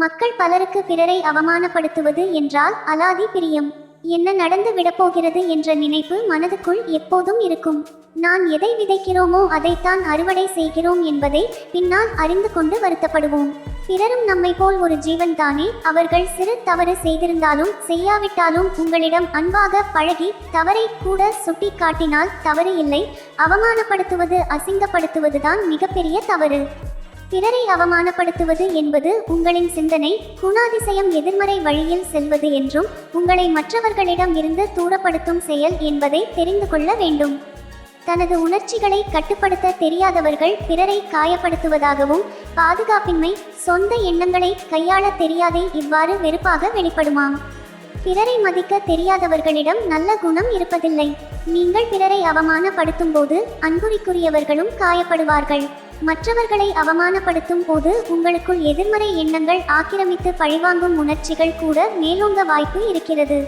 மக்கள் பலருக்கு பிறரை அவமானப்படுத்துவது என்றால் அலாதி பிரியம். என்ன நடந்து விடப்போகிறது என்ற நினைப்பு மனதுக்குள் எப்போதும் இருக்கும். நான் எதை விதைக்கிறோமோ அதைத்தான் அறுவடை செய்கிறோம் என்பதை பின்னால் அறிந்து கொண்டு வருத்தப்படுவோம். பிறரும் நம்மை போல் ஒரு ஜீவன் தானே அவர்கள் சிறு தவறு செய்திருந்தாலும் செய்யாவிட்டாலும் உங்களிடம் அன்பாக பழகி தவறை கூட சுட்டி காட்டினால் தவறு இல்லை. அவமானப்படுத்துவது அசிங்கப்படுத்துவதுதான் மிகப்பெரிய தவறு. பிறரை அவமானப்படுத்துவது என்பது உங்களின் சிந்தனை குணாதிசயம் எதிர்மறை வழியில் செல்வது என்றும் உங்களை மற்றவர்களிடம் இருந்து தூரப்படுத்தும் செயல் என்பதை தெரிந்து கொள்ள வேண்டும். தனது உணர்ச்சிகளை கட்டுப்படுத்த தெரியாதவர்கள் பிறரை காயப்படுத்துவதாகவும் பாதுகாப்பின்மை சொந்த எண்ணங்களை கையாள தெரியாதே இவ்வாறு வெறுப்பாக வெளிப்படுமாம். பிறரை மதிக்க தெரியாதவர்களிடம் நல்ல குணம் இருப்பதில்லை. நீங்கள் பிறரை அவமானப்படுத்தும் போது அன்புரிக்குரியவர்களும் காயப்படுவார்கள். மற்றவர்களை அவமானப்படுத்தும் போது உங்களுக்குள் எதிர்மறை எண்ணங்கள் ஆக்கிரமித்து பழிவாங்கும் உணர்ச்சிகள் கூட மேலோங்க வாய்ப்பு இருக்கிறது.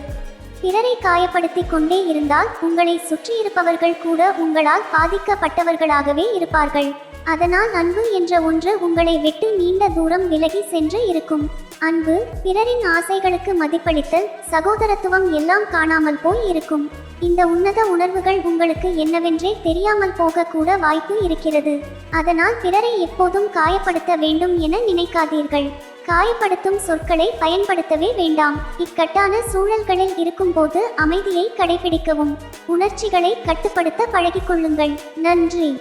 பிறரை காயப்படுத்திக் கொண்டே இருந்தால் உங்களை சுற்றியிருப்பவர்கள் கூட உங்களால் பாதிக்கப்பட்டவர்களாகவே இருப்பார்கள். அதனால் அன்பு என்ற ஒன்று உங்களை விட்டு நீண்ட தூரம் விலகி சென்று இருக்கும். அன்பு பிறரின் ஆசைகளுக்கு மதிப்பளித்தல் சகோதரத்துவம் எல்லாம் காணாமல் போய் இருக்கும். இந்த உன்னத உணர்வுகள் உங்களுக்கு என்னவென்றே தெரியாமல் போக கூட வாய்ப்பு இருக்கிறது. அதனால் பிறரை எப்போதும் காயப்படுத்த வேண்டும் என நினைக்காதீர்கள். காயப்படுத்தும் சொற்களை பயன்படுத்தவே வேண்டாம். இக்கட்டான சூழல்களில் இருக்கும்போது அமைதியை கடைபிடிக்கவும். உணர்ச்சிகளை கட்டுப்படுத்த பழகிக்கொள்ளுங்கள். நன்றி.